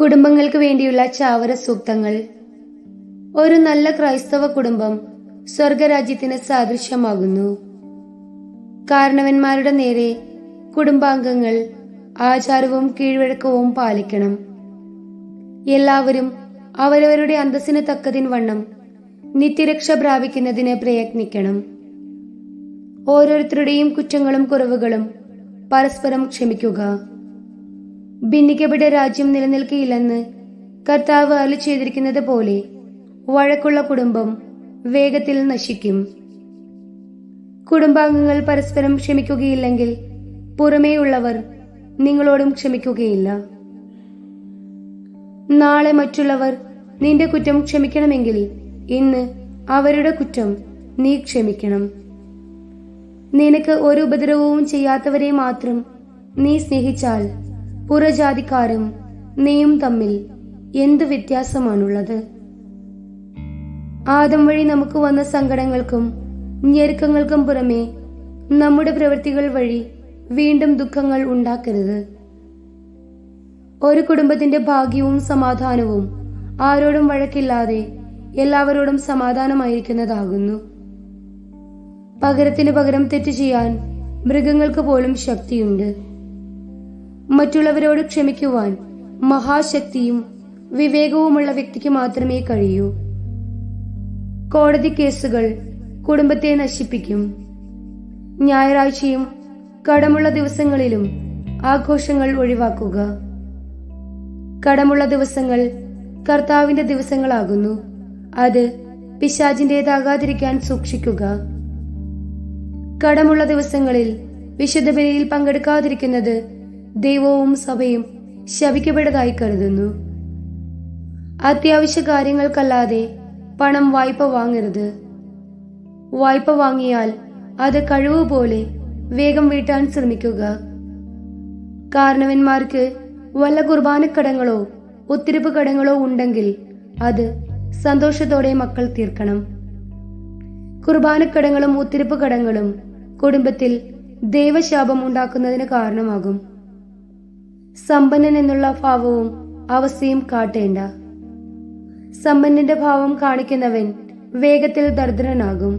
കുടുംബങ്ങൾക്ക് വേണ്ടിയുള്ള ചാവര സൂക്തങ്ങൾ. ഒരു നല്ല ക്രൈസ്തവ കുടുംബം സ്വർഗരാജ്യത്തിന് സാദൃശ്യമാകുന്നു. കാരണവന്മാരുടെ നേരെ കുടുംബാംഗങ്ങൾ ആചാരവും കീഴ്വഴക്കവും പാലിക്കണം. എല്ലാവരും അവരവരുടെ അന്തസ്സിന് തക്കതിൻ വണ്ണം നിത്യരക്ഷ പ്രാപിക്കുന്നതിന് പ്രയത്നിക്കണം. ഓരോരുത്തരുടെയും കുറ്റങ്ങളും കുറവുകളും പരസ്പരം ക്ഷമിക്കുക. ഭിന്നിക്കപ്പെട്ട രാജ്യം നിലനിൽക്കില്ലെന്ന് കർത്താവ് അലു ചെയ്തിരിക്കുന്നത് പോലെ വഴക്കുള്ള കുടുംബം വേഗത്തിൽ നശിക്കും. കുടുംബാംഗങ്ങൾ പരസ്പരം ക്ഷമിക്കുകയില്ലെങ്കിൽ പുറമേയുള്ളവർ നിങ്ങളോടും ക്ഷമിക്കുകയില്ല. നാളെ മറ്റുള്ളവർ നിന്റെ കുറ്റം ക്ഷമിക്കണമെങ്കിൽ ഇന്ന് അവരുടെ കുറ്റം നീ ക്ഷമിക്കണം. നിനക്ക് ഒരു ഉപദ്രവവും ചെയ്യാത്തവരെ മാത്രം നീ സ്നേഹിച്ചാൽ പുറജാതിക്കാരും നെയ്യും തമ്മിൽ എന്ത് വ്യത്യാസമാണുള്ളത്? ആദം വഴി നമുക്ക് വന്ന സങ്കടങ്ങൾക്കും ഞെരുക്കങ്ങൾക്കും പുറമെ നമ്മുടെ പ്രവൃത്തികൾ വഴി വീണ്ടും ദുഃഖങ്ങൾ ഉണ്ടാക്കരുത്. ഒരു കുടുംബത്തിന്റെ ഭാഗ്യവും സമാധാനവും ആരോടും വഴക്കില്ലാതെ എല്ലാവരോടും സമാധാനമായിരിക്കുന്നതാകുന്നു. പകരത്തിന് പകരം തെറ്റ് ചെയ്യാൻ മൃഗങ്ങൾക്ക് പോലും ശക്തിയുണ്ട്. മറ്റുള്ളവരോട് ക്ഷമിക്കുവാൻ മഹാശക്തിയും വിവേകവുമുള്ള വ്യക്തിക്ക് മാത്രമേ കഴിയൂ. കോടതി കേസുകൾ കുടുംബത്തെ നശിപ്പിക്കും. ഞായറാഴ്ചയും കടമുള്ള ദിവസങ്ങളിലും ആഘോഷങ്ങൾ ഒഴിവാക്കുക. കടമുള്ള ദിവസങ്ങൾ കർത്താവിന്റെ ദിവസങ്ങളാകുന്നു. അത് പിശാചിന്റേതാകാതിരിക്കാൻ സൂക്ഷിക്കുക. കടമുള്ള ദിവസങ്ങളിൽ വിശുദ്ധ ബലിയിൽ പങ്കെടുക്കാതിരിക്കുന്നത് ദൈവവും സഭയും ശപിക്കപ്പെട്ടതായി കരുതുന്നു. അത്യാവശ്യ കാര്യങ്ങൾക്കല്ലാതെ പണം വായ്പ വാങ്ങരുത്. വായ്പ വാങ്ങിയാൽ അത് കഴിവ് പോലെ വേഗം വീട്ടാൻ ശ്രമിക്കുക. കാരണവന്മാർക്ക് വല്ല കുർബാനക്കടങ്ങളോ ഒത്തിരിപ്പ് കടങ്ങളോ ഉണ്ടെങ്കിൽ അത് സന്തോഷത്തോടെ മക്കൾ തീർക്കണം. കുർബാനക്കടങ്ങളും ഒത്തിരിപ്പ് കടങ്ങളും കുടുംബത്തിൽ ദൈവശാപം ഉണ്ടാക്കുന്നതിന് കാരണമാകും. സമ്പന്നൻ എന്നുള്ള ഭാവവും അവസ്ഥയും കാട്ടേണ്ട. സമ്പന്നന്റെ ഭാവം കാണിക്കുന്നവൻ വേഗത്തിൽ ദരിദ്രനാകും.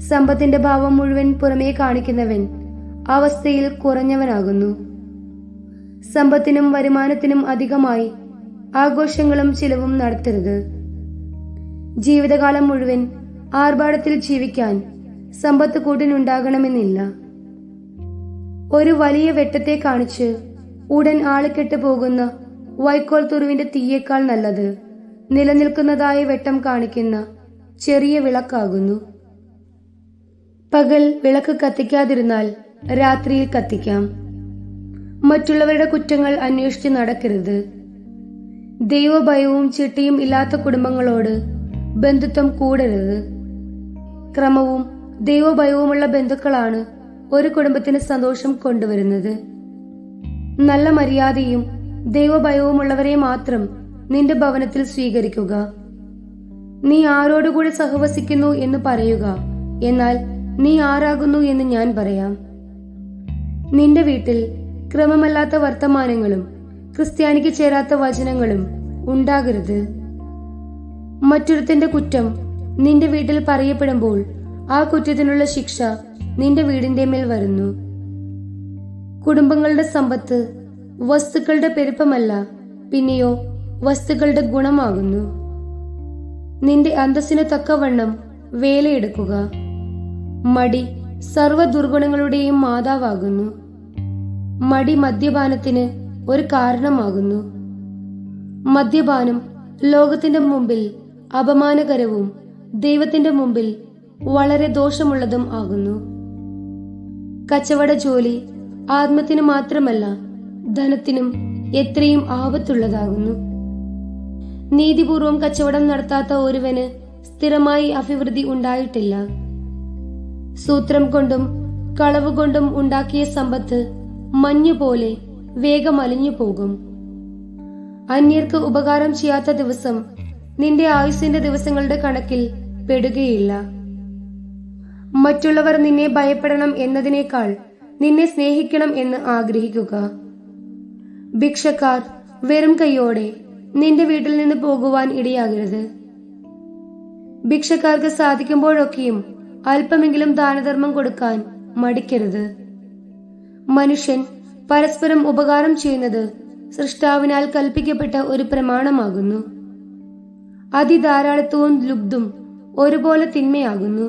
സമ്പത്തിന്റെ ഭാവം മുഴുവൻ പുറമേ കാണിക്കുന്നവൻ അവസ്ഥയിൽ കുറഞ്ഞവനാകുന്നു. സമ്പത്തിനും വരുമാനത്തിനും അധികമായി ആഘോഷങ്ങളും ചിലവും നടത്തരുത്. ജീവിതകാലം മുഴുവൻ ആർഭാടത്തിൽ ജീവിക്കാൻ സമ്പത്ത് കൂട്ടിനുണ്ടാകണമെന്നില്ല. ഒരു വലിയ വെട്ടത്തെ കാണിച്ച് ഉടൻ ആളിക്കെട്ട് പോകുന്ന വൈക്കോൽ തുരുവിന്റെ തീയേക്കാൾ നല്ലത്. നിലനിൽക്കുന്നതായ വെട്ടം കാണിക്കുന്ന ചെറിയ വിളക്കാകുന്നു. പകൽ വിളക്ക് കത്തിക്കാതിരുന്നാൽ രാത്രിയിൽ കത്തിക്കാം. മറ്റുള്ളവരുടെ കുറ്റങ്ങൾ അന്വേഷിച്ച് നടക്കരുത്. ദൈവഭയവും ചിട്ടിയും ഇല്ലാത്ത കുടുംബങ്ങളോട് ബന്ധുത്വം കൂടരുത്. ക്രമവും ദൈവഭയവുമുള്ള ബന്ധുക്കളാണ് ഒരു കുടുംബത്തിന് സന്തോഷം കൊണ്ടുവരുന്നത്. നല്ല മര്യാദയും ദൈവഭയവുമുള്ളവരെ മാത്രം നിന്റെ ഭവനത്തിൽ സ്വീകരിക്കുക. നീ ആരോടുകൂടി സഹവസിക്കുന്നു എന്ന് പറയുക. എന്നാൽ നീ ആരാകുന്നു എന്ന് ഞാൻ പറയാം. നിന്റെ വീട്ടിൽ ക്രമമല്ലാത്ത വർത്തമാനങ്ങളും ക്രിസ്ത്യാനിക്ക് ചേരാത്ത വചനങ്ങളും ഉണ്ടാകരുത്. മറ്റൊരുത്തിന്റെ കുറ്റം നിന്റെ വീട്ടിൽ പറയപ്പെടുമ്പോൾ ആ കുറ്റത്തിനുള്ള ശിക്ഷ നിന്റെ വീടിന്റെ മേൽ വരുന്നു. കുടുംബങ്ങളുടെ സമ്പത്ത് വസ്തുക്കളുടെ പെരുപ്പമല്ല പിന്നെയോ വസ്തുക്കളുടെ ഗുണമാകുന്നു. നിന്റെ അന്തസ്സിന് തക്കവണ്ണം വേലയെടുക്കുക. മടി സർവ ദുർഗുണങ്ങളുടെയും മാതാവാകുന്നു. മടി മദ്യപാനത്തിന് ഒരു കാരണമാകുന്നു. മദ്യപാനം ലോകത്തിന്റെ മുമ്പിൽ അപമാനകരവും ദൈവത്തിന്റെ മുമ്പിൽ വളരെ ദോഷമുള്ളതും ആകുന്നു. കച്ചവട ജോലി ആത്മത്തിന് മാത്രമല്ല ധനത്തിനും എത്രയും ആപത്തുള്ളതാകുന്നു. നീതിപൂർവം കച്ചവടം നടത്താത്ത ഒരുവന് സ്ഥിരമായി അഭിവൃദ്ധി ഉണ്ടായിട്ടില്ല. സൂത്രം കൊണ്ടും കളവ് കൊണ്ടും ഉണ്ടാക്കിയ സമ്പത്ത് മഞ്ഞുപോലെ വേഗം അലിഞ്ഞു പോകും. അന്യർക്ക് ഉപകാരം ചെയ്യാത്ത ദിവസം നിന്റെ ആയുസിന്റെ ദിവസങ്ങളുടെ കണക്കിൽ പെടുകയില്ല. മറ്റുള്ളവർ നിന്നെ ഭയപ്പെടണം എന്നതിനേക്കാൾ നിന്നെ സ്നേഹിക്കണം എന്ന് ആഗ്രഹിക്കുക. ഭിക്ഷക്കാർ വെറും കൈയോടെ നിന്റെ വീട്ടിൽ നിന്ന് പോകുവാൻ ഇടയാകരുത്. ഭിക്ഷക്കാർക്ക് സാധിക്കുമ്പോഴൊക്കെയും അല്പമെങ്കിലും ദാനധർമ്മം കൊടുക്കാൻ മടിക്കരുത്. മനുഷ്യൻ പരസ്പരം ഉപകാരം ചെയ്യുന്നത് സൃഷ്ടാവിനാൽ കൽപ്പിക്കപ്പെട്ട ഒരു പ്രമാണമാകുന്നു. അതിധാരാളിത്വവും ലുബ്ധും ഒരുപോലെ തിന്മയാകുന്നു.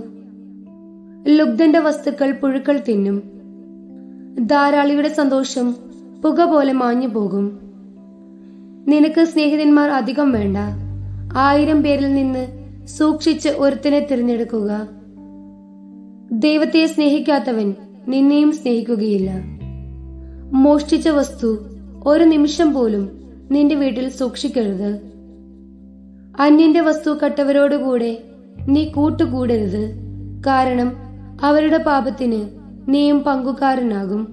ലുബ്ധന്റെ വസ്തുക്കൾ പുഴുക്കൾ തിന്നും. ധാരാളിയുടെ സന്തോഷം പുക പോലെ മാഞ്ഞു പോകും. നിനക്ക് സ്നേഹിതന്മാർ അധികം വേണ്ട. ആയിരം പേരിൽ നിന്ന് സൂക്ഷിച്ച് ഒരുത്തിനെ തിരഞ്ഞെടുക്കുക. ദൈവത്തെ സ്നേഹിക്കാത്തവൻ നിന്നെയും സ്നേഹിക്കുകയില്ല. മോഷ്ടിച്ച വസ്തു ഒരു നിമിഷം പോലും നിന്റെ വീട്ടിൽ സൂക്ഷിക്കരുത്. അന്യന്റെ വസ്തു കട്ടവരോടുകൂടെ നീ കൂട്ടുകൂടരുത്. കാരണം അവരുടെ പാപത്തിന് നീയും പങ്കുകാരനാകും.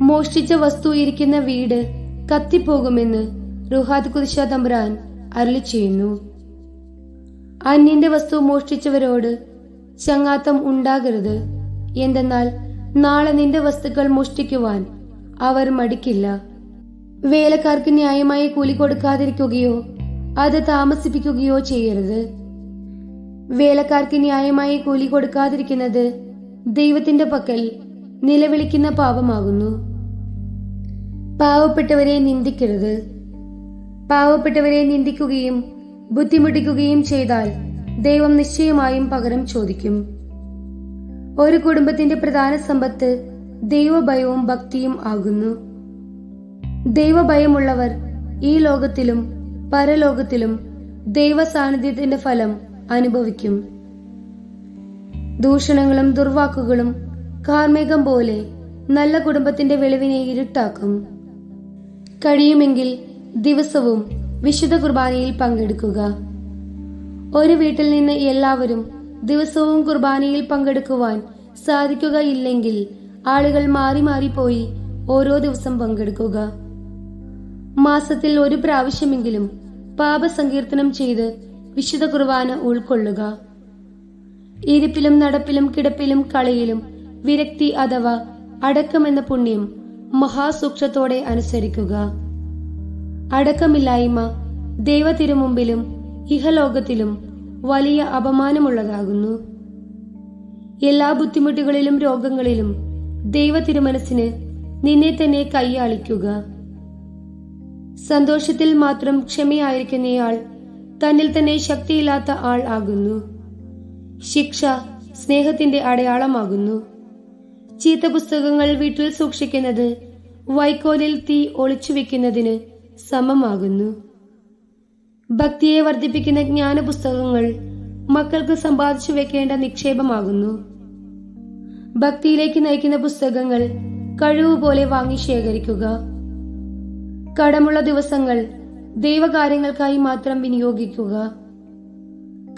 മോഷ്ടിച്ച വസ്തു ഇരിക്കുന്ന വീട് കത്തിപ്പോകുമെന്ന് റുഹാദ് കുദിശ തമ്പ്രാൻ അരളി ചെയ്യുന്നു അന്യന്റെ വസ്തു മോഷ്ടിച്ചവരോട് ചങ്ങാത്തം ഉണ്ടാകരുത്. എന്തെന്നാൽ നാളെ നിന്റെ വസ്തുക്കൾ മോഷ്ടിക്കുവാൻ അവർ മടിക്കില്ല. വേലക്കാർക്ക് ന്യായമായി കൂലി കൊടുക്കാതിരിക്കുകയോ അത് താമസിപ്പിക്കുകയോ ചെയ്യരുത്. വേലക്കാർക്ക് ന്യായമായി കൂലി കൊടുക്കാതിരിക്കുന്നത് ദൈവത്തിന്റെ പക്കൽ നിലവിളിക്കുന്ന പാപമാകുന്നു. പാവപ്പെട്ടവരെ നിന്ദിക്കരുത്. പാവപ്പെട്ടവരെ നിന്ദിക്കുകയും ബുദ്ധിമുട്ടിക്കുകയും ചെയ്താൽ ദൈവം നിശ്ചയമായും പകരം ചോദിക്കും. ഒരു കുടുംബത്തിന്റെ പ്രധാന സമ്പത്ത് ദൈവഭയവും ഭക്തിയും ആകുന്നു. ദൈവഭയമുള്ളവർ ഈ ലോകത്തിലും പരലോകത്തിലും ദൈവ സാന്നിധ്യത്തിന്റെ ഫലം അനുഭവിക്കും. ദൂഷണങ്ങളും ദുർവാക്കുകളും കാർമേഘം പോലെ നല്ല കുടുംബത്തിന്റെ വെളിവിനെ ഇരുട്ടാക്കും. കഴിയുമെങ്കിൽ ദിവസവും വിശുദ്ധ കുർബാനയിൽ പങ്കെടുക്കുക. ഒരു വീട്ടിൽ നിന്ന് എല്ലാവരും ദിവസവും കുർബാനയിൽ പങ്കെടുക്കുവാൻ സാധിക്കുകയില്ലെങ്കിൽ ആളുകൾ മാറി മാറി പോയി ഓരോ ദിവസം പങ്കെടുക്കുക. മാസത്തിൽ ഒരു പ്രാവശ്യമെങ്കിലും പാപസങ്കീർത്തനം ചെയ്ത് വിശുദ്ധ കുർബാന ഉൾക്കൊള്ളുക. ഇരിപ്പിലും നടപ്പിലും കിടപ്പിലും കളിയിലും വിരക്തി അഥവാ അടക്കമെന്ന പുണ്യം മഹാസൂക്ഷത്തോടെ അനുസരിക്കുക. അടക്കമില്ലായ്മ ദൈവത്തിരുമുമ്പിലും ഇഹലോകത്തിലും വലിയ അപമാനമുള്ളതാകുന്നു. എല്ലാ ബുദ്ധിമുട്ടുകളിലും രോഗങ്ങളിലും ദൈവ തിരുമനസിന് നിന്നെ തന്നെ കൈയാളിക്കുക. സന്തോഷത്തിൽ മാത്രം ക്ഷമയായിരിക്കുന്നയാൾ തന്നിൽ തന്നെ ശക്തിയില്ലാത്ത ആൾ ആകുന്നു. ശിക്ഷ സ്നേഹത്തിന്റെ അടയാളമാകുന്നു. ചീത്ത പുസ്തകങ്ങൾ വീട്ടിൽ സൂക്ഷിക്കുന്നത് വൈക്കോലിൽ തീ ഒളിച്ചു വെക്കുന്നതിന് സമമാകുന്നു. ഭക്തിയെ വർദ്ധിപ്പിക്കുന്ന ജ്ഞാന പുസ്തകങ്ങൾ മക്കൾക്ക് സമ്പാദിച്ചു വെക്കേണ്ട നിക്ഷേപമാകുന്നു. ഭക്തിയിലേക്ക് നയിക്കുന്ന പുസ്തകങ്ങൾ കഴിവ് പോലെ വാങ്ങി ശേഖരിക്കുക. കടമുള്ള ദിവസങ്ങൾ ദൈവകാര്യങ്ങൾക്കായി മാത്രം വിനിയോഗിക്കുക.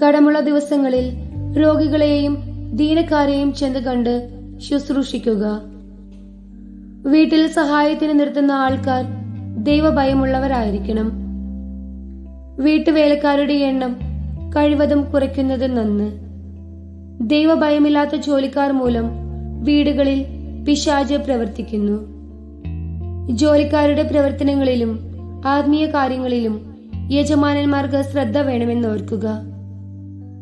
കടമുള്ള ദിവസങ്ങളിൽ രോഗികളെയും ദീനക്കാരെയും ചെന്ന് കണ്ട് ശുശ്രൂഷിക്കുക. വീട്ടിൽ സഹായത്തിന് നിർത്തുന്ന ആൾക്കാർ ദൈവഭയമുള്ളവരായിരിക്കണം. വീട്ടുവേലക്കാരുടെ എണ്ണം കഴിവതും കുറയ്ക്കുന്നത് നന്ന്. ദൈവഭയമില്ലാത്ത ജോലിക്കാർ മൂലം വീടുകളിൽ പിശാജ് പ്രവർത്തിക്കുന്നു. ജോലിക്കാരുടെ പ്രവർത്തനങ്ങളിലും ആത്മീയ കാര്യങ്ങളിലും യജമാനന്മാർക്ക് ശ്രദ്ധ വേണമെന്ന് ഓർക്കുക.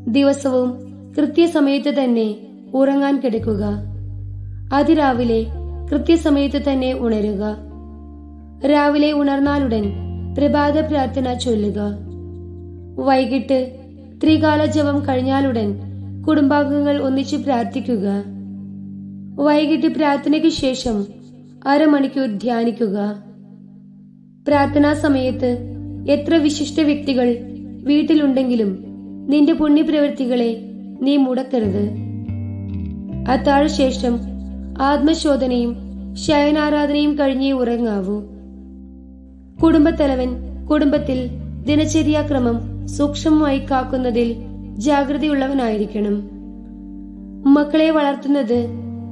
ദിവസവും കൃത്യസമയത്ത് തന്നെ ഉറങ്ങാൻ കിടക്കുക. അതിരാവിലെ കൃത്യസമയത്ത് തന്നെ ഉണരുക. രാവിലെ ഉണർന്നാലുടൻ പ്രഭാത പ്രാർത്ഥന ചൊല്ലുക. വൈകിട്ട് ത്രികാല ജപം കഴിഞ്ഞാലുടൻ കുടുംബാംഗങ്ങൾ ഒന്നിച്ച് പ്രാർത്ഥിക്കുക. വൈകിട്ട് പ്രാർത്ഥനയ്ക്ക് ശേഷം അരമണിക്കൂർ ധ്യാനിക്കുക. പ്രാർത്ഥനാ സമയത്ത് എത്ര വിശിഷ്ട വ്യക്തികൾ വീട്ടിലുണ്ടെങ്കിലും നിന്റെ പുണ്യപ്രവൃത്തികളെ നീ മുടക്കരുത്. അത്താഴ ശേഷം ആത്മശോധനയും ശയനാരാധനയും കഴിഞ്ഞേ ഉറങ്ങാവൂ. കുടുംബത്തലവൻ കുടുംബത്തിൽ ദിനചര്യാക്രമം സൂക്ഷ്മമായി കാക്കുന്നതിൽ ജാഗ്രതയുള്ളവനായിരിക്കണം. മക്കളെ വളർത്തുന്നത്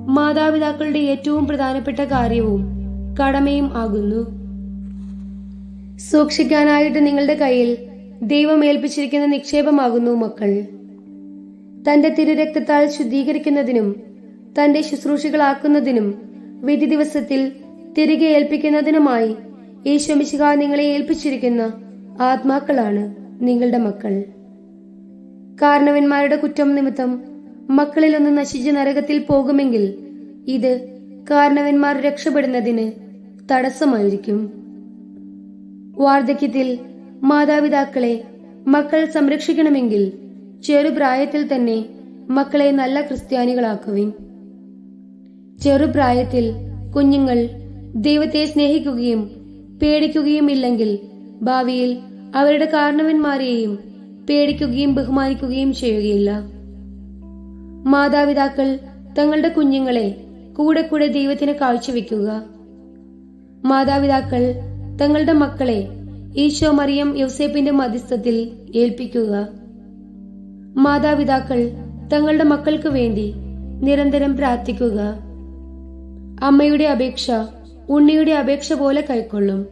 മാതാപിതാക്കളുടെ ഏറ്റവും പ്രധാനപ്പെട്ട കാര്യവും കടമയും ആകുന്നു. സൂക്ഷിക്കാനായിട്ട് നിങ്ങളുടെ കയ്യിൽ ദൈവം ഏൽപ്പിച്ചിരിക്കുന്ന നിക്ഷേപമാകുന്നു മക്കൾ. തന്റെ തിരുരക്തത്താൽ ശുദ്ധീകരിക്കുന്നതിനും തന്റെ ശുശ്രൂഷകളാക്കുന്നതിനും വിധി ദിവസത്തിൽ തിരികെ ഏൽപ്പിക്കുന്നതിനുമായി ഈശ്വമിശിക നിങ്ങളെ ഏൽപ്പിച്ചിരിക്കുന്ന ആത്മാക്കളാണ് നിങ്ങളുടെ മക്കൾ. കാരണവന്മാരുടെ കുറ്റം നിമിത്തം മക്കളിൽ ഒന്ന് നശിച്ച് നരകത്തിൽ പോകുമെങ്കിൽ ഇത് കാരണവന്മാർ രക്ഷപ്പെടുന്നതിന് തടസ്സമായിരിക്കും. വാർദ്ധക്യത്തിൽ മാതാപിതാക്കളെ മക്കൾ സംരക്ഷിക്കണമെങ്കിൽ ചെറുപ്രായത്തിൽ തന്നെ മക്കളെ നല്ല ക്രിസ്ത്യാനികളാക്കുവിൻ. ചെറുപ്രായത്തിൽ കുഞ്ഞുങ്ങൾ ദൈവത്തെ സ്നേഹിക്കുകയും പേടിക്കുകയും ഇല്ലെങ്കിൽ ഭാവിയിൽ അവരുടെ കാരണവന്മാരെയും പേടിക്കുകയും ബഹുമാനിക്കുകയും ചെയ്യുകയില്ല. മാതാപിതാക്കൾ തങ്ങളുടെ കുഞ്ഞുങ്ങളെ കൂടെ കൂടെ ദൈവത്തിന് കാഴ്ചവെക്കുക. മാതാപിതാക്കൾ തങ്ങളുടെ മക്കളെ ഈശോ മറിയം യൗസേപ്പിന്റെ മധ്യസ്ഥത്തിൽ ഏൽപ്പിക്കുക. മാതാപിതാക്കൾ തങ്ങളുടെ മക്കൾക്ക് വേണ്ടി നിരന്തരം പ്രാർത്ഥിക്കുക. അമ്മയുടെ അപേക്ഷ ഉണ്ണിയുടെ അപേക്ഷ പോലെ കൈക്കൊള്ളും.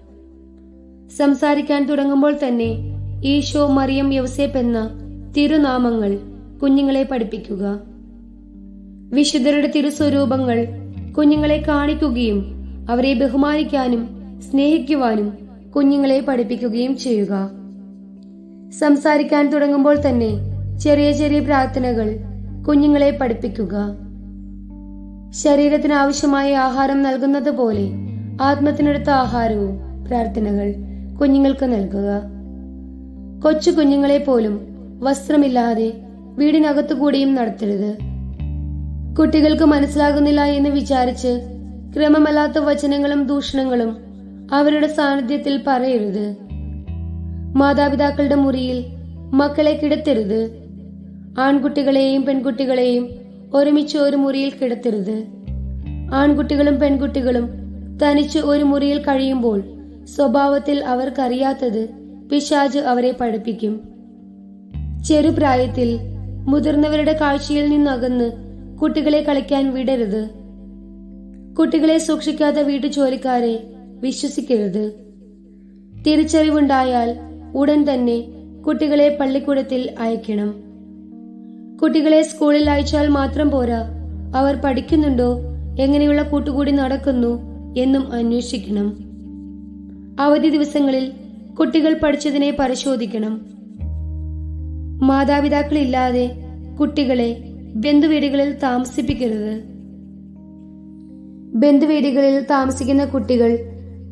സംസാരിക്കാൻ തുടങ്ങുമ്പോൾ തന്നെ ഈശോ മറിയം യവസേപ്പ് എന്ന തിരുനാമങ്ങൾ കുഞ്ഞുങ്ങളെ പഠിപ്പിക്കുക. വിശുദ്ധരുടെ തിരുസ്വരൂപങ്ങൾ കുഞ്ഞുങ്ങളെ കാണിക്കുകയും അവരെ ബഹുമാനിക്കാനും സ്നേഹിക്കുവാനും കുഞ്ഞുങ്ങളെ പഠിപ്പിക്കുകയും ചെയ്യുക. സംസാരിക്കാൻ തുടങ്ങുമ്പോൾ തന്നെ ചെറിയ ചെറിയ പ്രാർത്ഥനകൾ കുഞ്ഞുങ്ങളെ പഠിപ്പിക്കുക. ശരീരത്തിന് ആവശ്യമായ ആഹാരം നൽകുന്നത് പോലെ ആത്മത്തിനടുത്ത ആഹാരവും പ്രാർത്ഥനകൾ കുഞ്ഞുങ്ങൾക്ക് നൽകുക. കൊച്ചു കുഞ്ഞുങ്ങളെ പോലും വസ്ത്രമില്ലാതെ വീടിനകത്തു കൂടിയും നടത്തരുത്. കുട്ടികൾക്ക് മനസ്സിലാകുന്നില്ല എന്ന് വിചാരിച്ച് ക്രമമല്ലാത്ത വചനങ്ങളും ദൂഷണങ്ങളും അവരുടെ സാന്നിധ്യത്തിൽ പറയരുത്. മാതാപിതാക്കളുടെ മുറിയിൽ മക്കളെ കിടത്തരുത്. ആൺകുട്ടികളെയും പെൺകുട്ടികളെയും ഒരുമിച്ച് ഒരു മുറിയിൽ കിടത്തരുത്. ആൺകുട്ടികളും പെൺകുട്ടികളും തനിച്ച് ഒരു മുറിയിൽ കഴിയുമ്പോൾ സ്വഭാവത്തിൽ അവർക്കറിയാത്തത് പിശാജ് അവരെ പഠിപ്പിക്കും. ചെറുപ്രായത്തിൽ മുതിർന്നവരുടെ കാഴ്ചയിൽ നിന്നകന്ന് കുട്ടികളെ കളിക്കാൻ വിടരുത്. കുട്ടികളെ സൂക്ഷിക്കാത്ത വീട്ടു ജോലിക്കാരെ വിശ്വസിക്കരുത്. തിരിച്ചറിവുണ്ടായാൽ ഉടൻ തന്നെ കുട്ടികളെ പള്ളിക്കൂടത്തിൽ അയക്കണം. കുട്ടികളെ സ്കൂളിൽ അയച്ചാൽ മാത്രം പോരാ. അവർ പഠിക്കുന്നുണ്ടോ? എങ്ങനെയുള്ള കൂട്ടുകൂടി നടക്കുന്നു എന്നും അന്വേഷിക്കണം. അവധി ദിവസങ്ങളിൽ കുട്ടികൾ പഠിച്ചതിനെ പരിശോധിക്കണം. മാതാപിതാക്കളില്ലാതെ കുട്ടികളെ ബന്ധുവീടുകളിൽ താമസിപ്പിക്കരുത്. ബന്ധുവീടുകളിൽ താമസിക്കുന്ന കുട്ടികൾ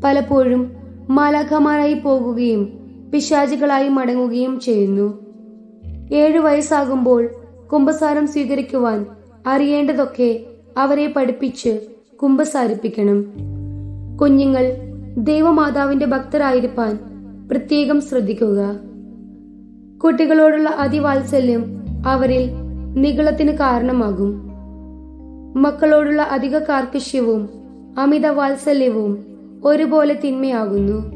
പലപ്പോഴും മാലാഖമാരായി പോകുകയും പിശാചുകളായി മടങ്ങുകയും ചെയ്യുന്നു. ഏഴു വയസ്സാകുമ്പോൾ കുംഭസാരം സ്വീകരിക്കുവാൻ അറിയേണ്ടതൊക്കെ അവരെ പഠിപ്പിച്ച് കുംഭസാരിപ്പിക്കണം കുഞ്ഞുങ്ങൾ ദൈവമാതാവിന്റെ ഭക്തരായിരിക്കാൻ പ്രത്യേകം ശ്രദ്ധിക്കുക. കുട്ടികളോടുള്ള അതിവാത്സല്യം അവരിൽ നികളത്തിന് കാരണമാകും. മക്കളോടുള്ള അധിക കാർക്കശ്യവും അമിത വാത്സല്യവും ഒരുപോലെ തിന്മയാകുന്നു.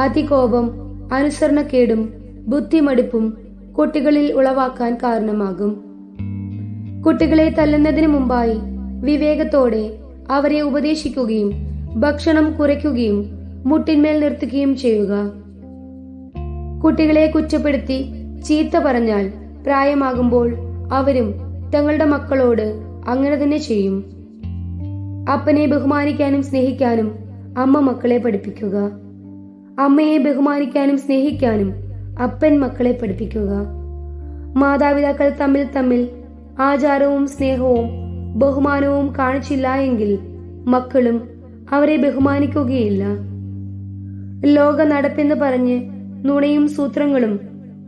അതികോപം അനുസരണക്കേടും ബുദ്ധിമടുപ്പും കുട്ടികളിൽ ഉളവാക്കാൻ കാരണമാകും. കുട്ടികളെ തല്ലുന്നതിന് മുമ്പായി വിവേകത്തോടെ അവരെ ഉപദേശിക്കുകയും ഭക്ഷണം കുറയ്ക്കുകയും മുട്ടിന്മേൽ നിർത്തുകയും ചെയ്യുക. കുട്ടികളെ കുറ്റപ്പെടുത്തി ചീത്ത പറഞ്ഞാൽ പ്രായമാകുമ്പോൾ അവരും തങ്ങളുടെ മക്കളോട് അങ്ങനെ തന്നെ ചെയ്യും. അപ്പനെ ബഹുമാനിക്കാനും സ്നേഹിക്കാനും അമ്മ മക്കളെ പഠിപ്പിക്കുക. അമ്മയെ ബഹുമാനിക്കാനും സ്നേഹിക്കാനും അപ്പൻ മക്കളെ പഠിപ്പിക്കുക. മാതാപിതാക്കൾ തമ്മിൽ തമ്മിൽ ആചാരവും സ്നേഹവും ബഹുമാനവും കാണിച്ചില്ല എങ്കിൽ മക്കളും അവരെ ബഹുമാനിക്കുകയില്ല. ലോക നടപ്പെന്ന് പറഞ്ഞ് നുണയും സൂത്രങ്ങളും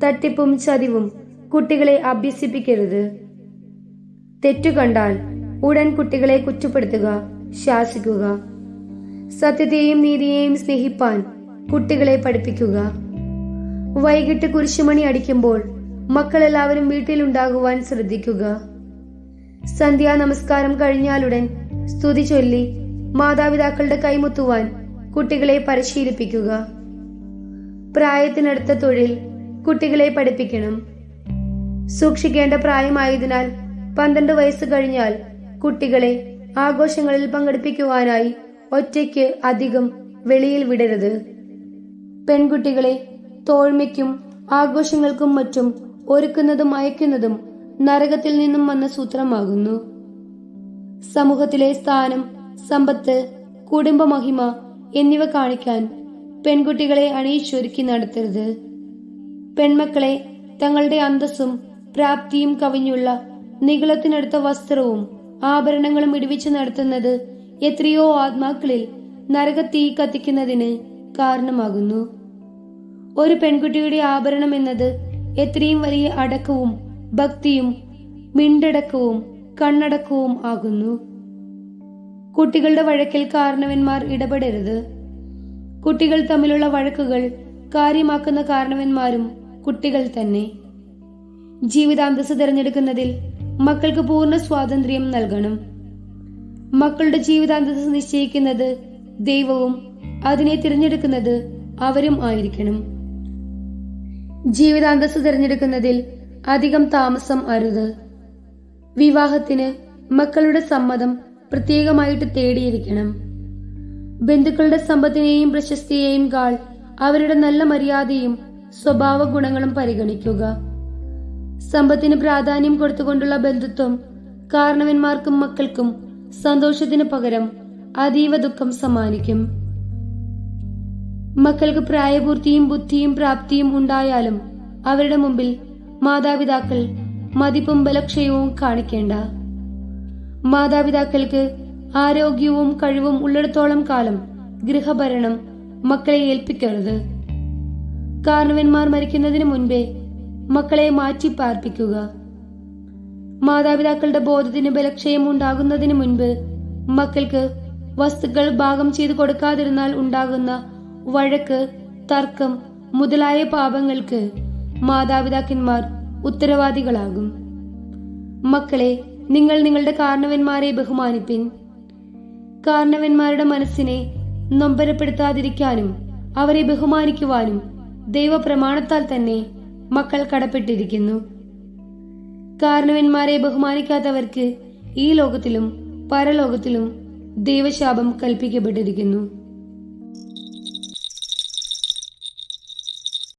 തട്ടിപ്പും ചതിവും കുട്ടികളെ അഭ്യസിപ്പിക്കരുത്. തെറ്റു കണ്ടാൽ ഉടൻ കുട്ടികളെ കുറ്റപ്പെടുത്തുക ശാസിക്കുക. സത്യത്തെയും നീതിയെയും സ്നേഹിപ്പാൻ കുട്ടികളെ പഠിപ്പിക്കുക. വൈകിട്ട് കുരിശുമണി അടിക്കുമ്പോൾ മക്കളെല്ലാവരും വീട്ടിലുണ്ടാകുവാൻ ശ്രദ്ധിക്കുക. സന്ധ്യാ നമസ്കാരം കഴിഞ്ഞാലുടൻ സ്തുതി ചൊല്ലി മാതാപിതാക്കളുടെ കൈമുത്തുവാൻ കുട്ടികളെ പരിശീലിപ്പിക്കുക. പ്രായത്തിനടുത്ത തൊഴിൽ കുട്ടികളെ പഠിപ്പിക്കണം. സൂക്ഷിക്കേണ്ട പ്രായമായതിനാൽ പന്ത്രണ്ട് വയസ്സ് കഴിഞ്ഞാൽ കുട്ടികളെ ആഘോഷങ്ങളിൽ പങ്കെടുപ്പിക്കുവാനായി ഒറ്റയ്ക്ക് അധികം വെളിയിൽ വിടരുത്. പെൺകുട്ടികളെ തോഴ്മയ്ക്കും ആഘോഷങ്ങൾക്കും മറ്റും ഒരുക്കുന്നതും അയക്കുന്നതും നരകത്തിൽ നിന്നും വന്ന സൂത്രമാകുന്നു. സമൂഹത്തിലെ സ്ഥാനം സമ്പത്ത് കുടുംബമഹിമ എന്നിവ കാണിക്കാൻ പെൺകുട്ടികളെ അണിയിച്ചൊരുക്കി നടത്തരുത്. പെൺമക്കളെ തങ്ങളുടെ അന്തസ്സും പ്രാപ്തിയും കവിഞ്ഞുള്ള നികളത്തിനടുത്ത വസ്ത്രവും ആഭരണങ്ങളും ഇടിവിച്ച് നടത്തുന്നത് എത്രയോ ആത്മാക്കളിൽ നരകത്തീ കത്തിക്കുന്നതിന് കാരണമാകുന്നു. ഒരു പെൺകുട്ടിയുടെ ആഭരണം എന്നത് എത്രയും വലിയ അടക്കവും ഭക്തിയും മിണ്ടടക്കവും കണ്ണടക്കവും ആകുന്നു. കുട്ടികളുടെ വഴക്കിൽ കാരണവന്മാർ ഇടപെടരുത്. കുട്ടികൾ തമ്മിലുള്ള വഴക്കുകൾ കാര്യമാക്കുന്ന കാരണവന്മാരും കുട്ടികൾ തന്നെ. ജീവിതാന്തസ് തിരഞ്ഞെടുക്കുന്നതിൽ മക്കൾക്ക് പൂർണ സ്വാതന്ത്ര്യം നൽകണം. മക്കളുടെ ജീവിതാന്തസ് നിശ്ചയിക്കുന്നത് ദൈവവും അതിനെ തിരഞ്ഞെടുക്കുന്നത് അവരും ആയിരിക്കണം. ജീവിതാന്തസ് തിരഞ്ഞെടുക്കുന്നതിൽ അധികം താമസം അരുത്. വിവാഹത്തിന് മക്കളുടെ സമ്മതം പ്രത്യേകമായിട്ട് തേടിയിരിക്കണം. ബന്ധുക്കളുടെ സമ്പത്തിനെയും പ്രശസ്തിയെയും കാൾ അവരുടെ നല്ല മര്യാദയും സ്വഭാവ ഗുണങ്ങളും പരിഗണിക്കുക. സമ്പത്തിന് പ്രാധാന്യം കൊടുത്തുകൊണ്ടുള്ള ബന്ധുത്വം കാരണവന്മാർക്കും മക്കൾക്കും സന്തോഷത്തിന് പകരം അതീവ ദുഃഖം സമ്മാനിക്കും. മക്കൾക്ക് പ്രായപൂർത്തിയും ബുദ്ധിയും പ്രാപ്തിയും ഉണ്ടായാലും അവരുടെ മുമ്പിൽ മാതാപിതാക്കൾ മതിപ്പും ബലക്ഷയവും കാണിക്കേണ്ട. മാതാപിതാക്കൾക്ക് ആരോഗ്യവും കഴിവും ഉള്ളിടത്തോളം കാലം ഗൃഹഭരണം മക്കളെ ഏൽപ്പിക്കരുത്. കാരണവന്മാർ മരിക്കുന്നതിന് മുൻപേ മക്കളെ മാറ്റി പാർപ്പിക്കുക മാതാപിതാക്കളുടെ ബോധത്തിന് ബലക്ഷയം ഉണ്ടാകുന്നതിന് മുൻപ് മക്കൾക്ക് വസ്തുക്കൾ ഭാഗം ചെയ്തു കൊടുക്കാതിരുന്നാൽ ഉണ്ടാകുന്ന വഴക്ക് തർക്കം മുതലായ പാപങ്ങൾക്ക് മാതാപിതാക്കന്മാർ ഉത്തരവാദികളാകും. മക്കളെ നിങ്ങൾ നിങ്ങളുടെ കാരണവന്മാരെ ബഹുമാനിപ്പിൻ. കാരണവന്മാരുടെ മനസ്സിനെ നൊമ്പരപ്പെടുത്താതിരിക്കാനും അവരെ ബഹുമാനിക്കുവാനും ദൈവപ്രമാണത്താൽ തന്നെ മക്കൾ കടപ്പെട്ടിരിക്കുന്നു. കാരണവന്മാരെ ബഹുമാനിക്കാത്തവർക്ക് ഈ ലോകത്തിലും പരലോകത്തിലും ദൈവശാപം കൽപ്പിക്കപ്പെട്ടിരിക്കുന്നു.